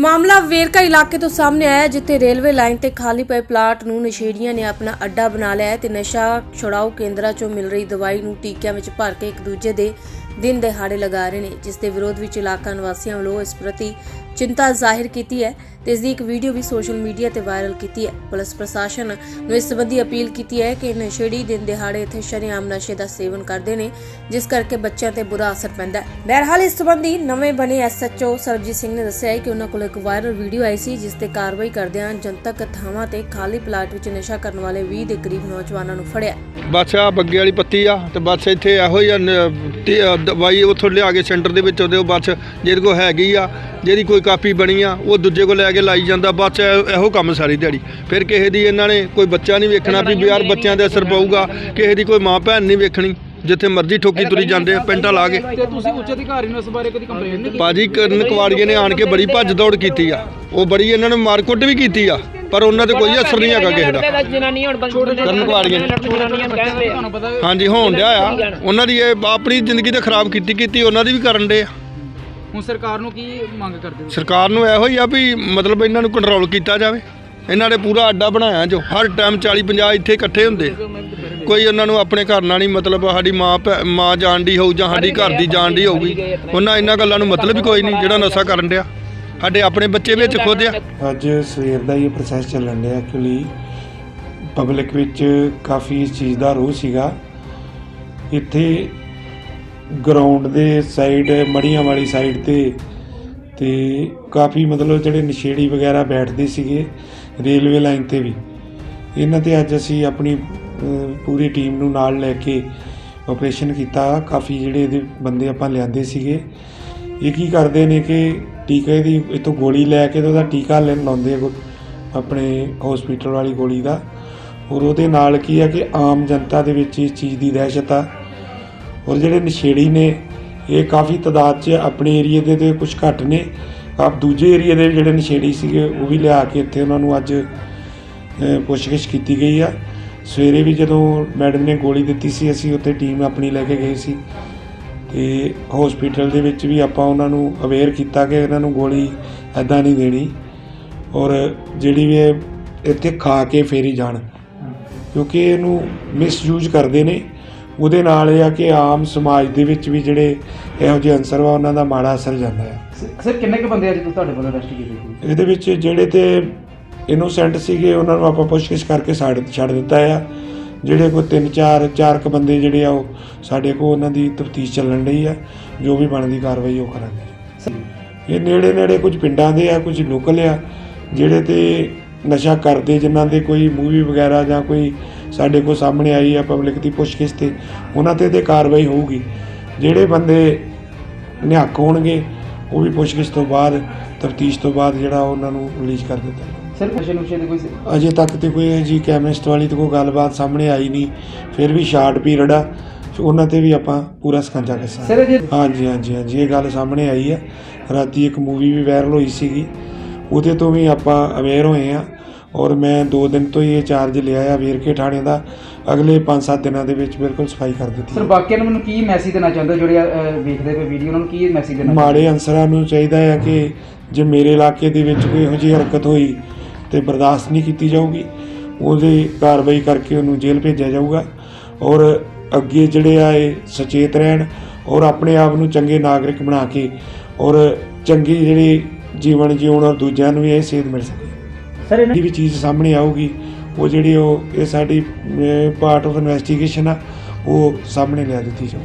ਮਾਮਲਾ ਵੇਰਕਾ ਇਲਾਕੇ ਤੋਂ ਸਾਹਮਣੇ ਆਇਆ ਹੈ, ਜਿੱਥੇ ਰੇਲਵੇ ਲਾਈਨ ਤੇ ਖਾਲੀ ਪਏ ਪਲਾਟ ਨੂੰ ਨਸ਼ੇੜੀਆਂ ਨੇ ਆਪਣਾ ਅੱਡਾ ਬਣਾ ਲਿਆ ਹੈ ਤੇ ਨਸ਼ਾ ਛੁਡਾਊ ਕੇਂਦਰਾਂ 'ਚੋਂ ਮਿਲ ਰਹੀ ਦਵਾਈ ਨੂੰ ਟੀਕਿਆਂ ਵਿੱਚ ਭਰ ਕੇ ਇੱਕ ਦੂਜੇ ਦੇ ਦਿਨ ਦਿਹਾੜੇ ਲਗਾ ਰਹੇ ਨੇ, ਜਿਸ ਦੇ ਵਿਰੋਧ ਵਿੱਚ ਇਲਾਕਾ ਨਿਵਾਸੀਆਂ ਵੱਲੋਂ ਇਸ ਪ੍ਰਤੀ ਚਿੰਤਾ ਜ਼ਾਹਿਰ ਕੀਤੀ ਹੈ ਤੇ ਇਸ ਦੀ ਇੱਕ ਵੀਡੀਓ ਵੀ ਸੋਸ਼ਲ ਮੀਡੀਆ ਤੇ ਵਾਇਰਲ ਕੀਤੀ ਹੈ। ਪੁਲਿਸ ਪ੍ਰਸ਼ਾਸਨ ਨੂੰ ਇਸ ਸੰਬੰਧੀ ਅਪੀਲ ਕੀਤੀ ਹੈ ਕਿ ਨਸ਼ੇੜੀ ਦਿਨ ਦਿਹਾੜੇ ਇੱਥੇ ਸ਼ਰੇਆਮ ਨਸ਼ੇ ਦਾ ਸੇਵਨ ਕਰਦੇ ਨੇ, ਜਿਸ ਕਰਕੇ ਬੱਚਿਆਂ ਤੇ ਬੁਰਾ ਅਸਰ ਪੈਂਦਾ ਹੈ। ਬਹਰਹਾਲ ਇਸ ਸੰਬੰਧੀ ਨਵੇਂ ਬਣੇ ਐਸਐਚਓ ਸਰਬਜੀਤ ਸਿੰਘ ਨੇ ਦੱਸਿਆ ਹੈ ਕਿ ਉਹਨਾਂ ਕੋਲ ਇੱਕ ਵਾਇਰਲ ਵੀਡੀਓ ਆਈ ਸੀ, ਜਿਸ ਤੇ ਕਾਰਵਾਈ ਕਰਦਿਆਂ ਜਨਤਕ ਥਾਵਾਂ ਤੇ ਖਾਲੀ ਪਲਾਟ ਵਿੱਚ ਨਸ਼ਾ ਕਰਨ ਵਾਲੇ 20 ਦੇ ਕਰੀਬ ਨੌਜਵਾਨਾਂ ਨੂੰ ਫੜਿਆ। ਬੱਸ ਆ ਬੱਗੇ ਵਾਲੀ ਪੱਤੀ ਆ ਤੇ ਬਸ ਇੱਥੇ ਇਹੋ ਹੀ ਆ ਨ- ਤੇ ਆ ਦਵਾਈ ਉੱਥੋਂ ਲਿਆ ਕੇ ਸੈਂਟਰ ਦੇ ਵਿੱਚ ਉਹਦੇ ਉਹ ਬਸ ਜਿਹਦੇ ਕੋਲ ਹੈਗੀ ਆ ਜਿਹਦੀ ਕੋਈ ਕਾਪੀ ਬਣੀ ਆ ਉਹ ਦੂਜੇ ਕੋਲ ਲੈ ਕੇ ਲਾਈ ਜਾਂਦਾ ਬਸ ਇਹ- ਇਹੋ ਕੰਮ ਸਾਰੀ ਦਿਹਾੜੀ। ਫਿਰ ਕਿਸੇ ਦੀ ਇਹਨਾਂ ਨੇ ਕੋਈ ਬੱਚਾ ਨਹੀਂ ਵੇਖਣਾ ਵੀ ਯਾਰ ਬੱਚਿਆਂ ਦੇ ਅਸਰ ਪਊਗਾ ਕਿਸੇ ਦੀ ਕੋਈ ਮਾਂ ਭੈਣ ਨਹੀਂ ਵੇਖਣੀ ਜਿੱਥੇ ਮਰਜ਼ੀ ਠੋਕੀ ਤੁਰੀ ਜਾਂਦੇ ਆ ਪੈਂਟਾਂ ਲਾ ਕੇ। ਤੇ ਤੁਸੀਂ ਉੱਚ ਅਧਿਕਾਰੀ ਨੂੰ ਇਸ ਬਾਰੇ ਕਦੀ ਕੰਪਲੇਂਟ ਨਹੀਂ ਕੀਤੀ? ਬਾਜੀ ਕਰਨ ਕਵਾੜੀਏ ਨੇ ਆਣ ਕੇ ਬੜੀ ਭੱਜ ਦੌੜ ਕੀਤੀ ਆ। ਉਹ ਬੜੀ ਇਹਨਾਂ ਨੇ ਮਾਰਕੁੱਟ ਵੀ ਕੀਤੀ ਆ। ਪਰ ਉਹਨਾਂ ਤੇ ਕੋਈ ਅਸਰ ਨਹੀਂ ਹੈਗਾ ਕਿਸੇ ਦਾ। ਜਨਾਨੀ ਹੁਣ ਬੰਦ ਕਰਨ ਕੁਆੜੀਆਂ ਹਾਂਜੀ ਹੋਣ ਡਿਆ ਆ। ਉਹਨਾਂ ਦੀ ਇਹ ਆਪਣੀ ਜ਼ਿੰਦਗੀ ਤੇ ਖਰਾਬ ਕੀਤੀ ਕੀਤੀ ਉਹਨਾਂ ਦੀ ਵੀ ਕਰਨ ਡੇ ਆ। ਹੁਣ ਸਰਕਾਰ ਨੂੰ ਕੀ ਮੰਗ ਕਰਦੇ ਹੋ ਸਰਕਾਰ ਨੂੰ ਇਹੋ ਹੀ ਆ ਵੀ ਮਤਲਬ ਇਹਨਾਂ ਨੂੰ ਕੰਟਰੋਲ ਕੀਤਾ ਜਾਵੇ। ਇਹਨਾਂ ਨੇ ਪੂਰਾ ਅੱਡਾ ਬਣਾਇਆ ਜੋ। ਹਰ ਟਾਈਮ 40 50 ਇੱਥੇ ਇਕੱਠੇ ਹੁੰਦੇ। ਕੋਈ ਉਹਨਾਂ ਨੂੰ ਆਪਣੇ ਘਰ ਨਾਲ ਨਹੀਂ ਮਤਲਬ ਸਾਡੀ ਮਾਂ ਮਾਂ ਜਾਣਦੀ ਹੋਊ ਜਾਂ ਸਾਡੀ ਘਰ ਦੀ ਜਾਣਦੀ ਹੋਊਗੀ। ਉਹਨਾਂ ਇਹਨਾਂ ਗੱਲਾਂ ਨੂੰ ਮਤਲਬ ਹੀ ਕੋਈ ਨਹੀਂ ਜਿਹੜਾ ਨਸ਼ਾ ਕਰਨ ਡਿਆ। ਸਾਡੇ ਆਪਣੇ ਬੱਚੇ ਵਿੱਚ ਖੁਦ ਆ। ਅੱਜ ਸਵੇਰ ਦਾ ਇਹ ਪ੍ਰੋਸੈਸ ਚੱਲਣ ਡਿਆ ਐਕਚੁਅਲੀ ਪਬਲਿਕ ਵਿੱਚ ਕਾਫੀ ਇਸ ਚੀਜ਼ ਦਾ ਰੋਹ ਸੀਗਾ। ਇੱਥੇ ਗਰਾਊਂਡ ਦੇ ਸਾਈਡ ਮੜੀਆਂ ਵਾਲੀ ਸਾਈਡ ਤੇ ਤੇ ਕਾਫੀ ਮਤਲਬ ਜਿਹੜੇ ਨਸ਼ੇੜੀ ਵਗੈਰਾ ਬੈਠਦੇ ਸੀਗੇ ਰੇਲਵੇ ਲਾਈਨ ਤੇ ਵੀ। ਇਹਨਾਂ ਤੇ ਅੱਜ ਅਸੀਂ ਆਪਣੀ ਪੂਰੀ ਟੀਮ ਨੂੰ ਨਾਲ ਲੈ ਕੇ ਆਪਰੇਸ਼ਨ ਕੀਤਾ। ਕਾਫੀ ਜਿਹੜੇ ਇਹਦੇ ਬੰਦੇ ਆਪਾਂ ਲਿਆਂਦੇ ਸੀਗੇ। ਇਹ ਕੀ ਕਰਦੇ ਨੇ ਕਿ ਟੀਕੇ ਦੀ ਇਤੋਂ ਗੋਲੀ ਲੈ ਕੇ ਤੇ ਉਹਦਾ ਟੀਕਾ ਲੈਣ ਲਾਉਂਦੇ ਆ ਗੋ- ਆਪਣੇ ਹਸਪੀਟਲ ਵਾਲੀ ਗੋਲੀ ਦਾ। ਔਰ ਉਹਦੇ ਨਾਲ ਕੀ ਆ ਕਿ ਆਮ ਜਨਤਾ ਦੇ ਵਿੱਚ ਇਸ ਚੀਜ਼ ਦੀ ਦਹਿਸ਼ਤ ਆ। ਔਰ ਜਿਹੜੇ ਨਸ਼ੇੜੀ ਨੇ ਇਹ ਕਾਫੀ ਤਾਦਾਦ 'ਚ ਆਪਣੇ ਏਰੀਏ ਦੇ ਤੇ ਕੁਝ ਘੱਟ ਨੇ। ਆਪ ਦੂਜੇ ਏਰੀਏ ਦੇ ਜਿਹੜੇ ਨਸ਼ੇੜੀ ਸੀਗੇ ਉਹ ਵੀ ਲਿਆ ਕੇ ਇੱਥੇ ਉਹਨਾਂ ਨੂੰ ਅੱਜ ਅ, ਪੁੱਛਗਿੱਛ ਕੀਤੀ ਗਈ ਆ। ਸਵੇਰੇ ਵੀ ਜਦੋਂ ਮੈਡਮ ਨੇ ਗੋਲੀ ਦਿੱਤੀ ਸੀ ਅਸੀਂ ਉੱਥੇ ਟੀਮ ਆਪਣੀ ਲੈ ਕੇ ਗਏ ਸੀ। ਤੇ ਹਸਪੀਟਲ ਦੇ ਵਿੱਚ ਵੀ ਆਪਾਂ ਉਹਨਾਂ ਨੂੰ ਅਵੇਅਰ ਕੀਤਾ ਕਿ ਇਹਨਾਂ ਨੂੰ ਗੋਲੀ ਐਦਾਂ ਨਹੀਂ ਦੇਣੀ ਔਰ ਜਿਹੜੀ ਵੀ ਇਹ ਇੱਥੇ ਖਾ ਕੇ ਫੇਰੀ ਜਾਣ। ਕਿਉਂਕਿ ਇਹਨੂੰ ਮਿਸਯੂਜ਼ ਕਰਦੇ ਨੇ। ਉਹਦੇ ਨਾਲ ਇਹ ਆ ਕਿ ਆਮ ਸਮਾਜ ਦੇ ਵਿੱਚ ਵੀ ਜਿਹੜੇ ਇਹੋ ਜਿਹੇ ਅਨਸਰ ਵਾ ਉਹਨਾਂ ਦਾ ਮਾੜਾ ਅਸਰ ਜਾਂਦਾ ਹੈ ਸਰ ਕਿੰਨੇ ਕੁ ਬੰਦੇ ਅੱਜ ਤੁਹਾਡੇ ਵੱਲੋਂ ਅਰੈਸਟ ਕੀਤੇ ਗਏ ਇਹਦੇ ਵਿੱਚ ਜਿਹੜੇ ਤੇ ਇਨੋਸੈਂਟ ਸੀਗੇ ਉਹਨਾਂ ਨੂੰ ਆਪਾਂ ਪੁੱਛਗਿੱਛ ਕਰਕੇ ਛੱਡ ਦਿੱਤਾ ਆ। ਜਿਹੜੇ ਕੋ ਤਿੰਨ ਚਾਰ ਚਾਰ ਕ ਬੰਦੇ ਜਿਹੜੇ ਆ ਉਹ ਸਾਡੇ ਕੋਲ ਉਹਨਾਂ ਦੀ ਤਫਤੀਸ਼ ਚੱਲਣ ਰਹੀ ਆ, ਜੋ ਵੀ ਬਣਦੀ ਕਾਰਵਾਈ ਉਹ ਕਰਾਂਗੇ। ਇਹ ਨੇੜੇ ਨੇੜੇ ਕੁਝ ਪਿੰਡਾਂ ਦੇ ਆ, ਕੁਝ ਲੋਕਲ ਆ, ਜਿਹੜੇ ਤੇ ਨਸ਼ਾ ਕਰਦੇ, ਜਿਨ੍ਹਾਂ ਦੇ ਕੋਈ ਮੂਵੀ ਵਗੈਰਾ ਜਾਂ ਕੋਈ ਸਾਡੇ ਕੋਲ ਸਾਹਮਣੇ ਆਈ ਆ ਪਬਲਿਕ ਦੀ ਪੁੱਛਗਿੱਛ ਤੇ, ਉਹਨਾਂ ਤੇ ਤੇ ਕਾਰਵਾਈ ਹੋਊਗੀ। ਜਿਹੜੇ ਬੰਦੇ ਨਿਹੱਕ ਹੋਣਗੇ, ਉਹ ਵੀ ਪੁੱਛਗਿੱਛ ਤੋਂ ਬਾਅਦ, ਤਫਤੀਸ਼ ਤੋਂ ਬਾਅਦ ਜਿਹੜਾ ਉਹਨਾਂ ਨੂੰ ਰਿਲੀਜ਼ ਕਰ ਦਿੱਤਾ ਜਾਊਗਾ। ਸਰ ਨਸ਼ੇ ਨੁਸ਼ੇ ਦੇ ਕੋਈ ਅਜੇ ਤੱਕ ਤੇ ਕੋਈ ਜੀ ਕੈਮਿਸਟ ਵਾਲੀ ਤੇ ਕੋਈ ਗੱਲਬਾਤ ਸਾਹਮਣੇ ਆਈ ਨਹੀਂ ਫਿਰ ਵੀ ਸ਼ਾਰਟ ਪੀਰੀਅਡ ਆ ਉਹਨਾਂ ਤੇ ਵੀ ਆਪਾਂ ਪੂਰਾ ਸਕੰਜਾ ਕੱਸਾਂਗੇ। ਸਰ ਜੇ? ਹਾਂਜੀ ਹਾਂਜੀ ਹਾਂਜੀ ਇਹ ਗੱਲ ਸਾਹਮਣੇ ਆਈ ਹੈ ਰਾਤੀ ਇੱਕ ਮੂਵੀ ਵੀ ਵਾਇਰਲ ਹੋਈ ਸੀਗੀ ਉਹਦੇ ਤੋਂ ਵੀ ਆਪਾਂ ਅਵੇਅਰ ਹੋਏ ਆ। ਔਰ ਮੈਂ 2 ਦਿਨ ਤੋਂ ਹੀ ਇਹ ਚਾਰਜ ਲਿਆ ਆ ਵੇਰਕੇ ਥਾਣੇ ਦਾ। ਅਗਲੇ 5-7 ਦਿਨਾਂ ਦੇ ਵਿੱਚ ਬਿਲਕੁਲ ਸਫ਼ਾਈ ਕਰ ਦਿੱਤੀ ਸਰ। ਬਾਕੀਆਂ ਨੂੰ ਮੈਨੂੰ ਕੀ ਮੈਸੇਜ ਦੇਣਾ ਚਾਹੁੰਦੇ ਹੋ? ਜਿਹੜੇ ਅਹ, ਵੇਖਦੇ ਪਏ ਵੀਡੀਓ ਉਹਨਾਂ ਨੂੰ ਕੀ ਮੈਸੇਜ ਦੇਣਾ ਮਾੜੇ ਅਨਸਰਾਂ ਨੂੰ ਚਾਹੀਦਾ ਹੈ ਕਿ ਜੇ ਮੇਰੇ ਇਲਾਕੇ ਦੇ ਵਿੱਚ ਕੋਈ ਇਹੋ ਜਿਹੀ ਹਰਕਤ ਹੋਈ ਤੇ ਬਰਦਾਸ਼ਤ ਨਹੀਂ ਕੀਤੀ ਜਾਊਗੀ। ਉਹਦੀ ਕਾਰਵਾਈ ਕਰਕੇ ਉਹਨੂੰ ਜੇਲ੍ਹ ਭੇਜਿਆ ਜਾਊਗਾ। ਔਰ ਅੱਗੇ ਜਿਹੜੇ ਆ ਇਹ ਸੁਚੇਤ ਰਹਿਣ ਔਰ ਆਪਣੇ ਆਪ ਨੂੰ ਚੰਗੇ ਨਾਗਰਿਕ ਬਣਾ ਕੇ ਔਰ ਚੰਗੀ ਜਿਹੜੀ ਜੀਵਨ ਜਿਉਣ ਔਰ ਦੂਜਿਆਂ ਨੂੰ ਵੀ ਇਹ ਸੇਧ ਮਿਲ ਸਕੇ। ਸਰ ਜਿਹੜੀ ਵੀ ਚੀਜ਼ ਸਾਹਮਣੇ ਆਊਗੀ ਉਹ ਜਿਹੜੀ ਉਹ ਇਹ ਸਾਡੀ ਪਾਰਟ ਆਫ ਇਨਵੈਸਟੀਗੇਸ਼ਨ ਆ ਉਹ ਸਾਹਮਣੇ ਲਿਆ ਦਿੱਤੀ ਜਾਊ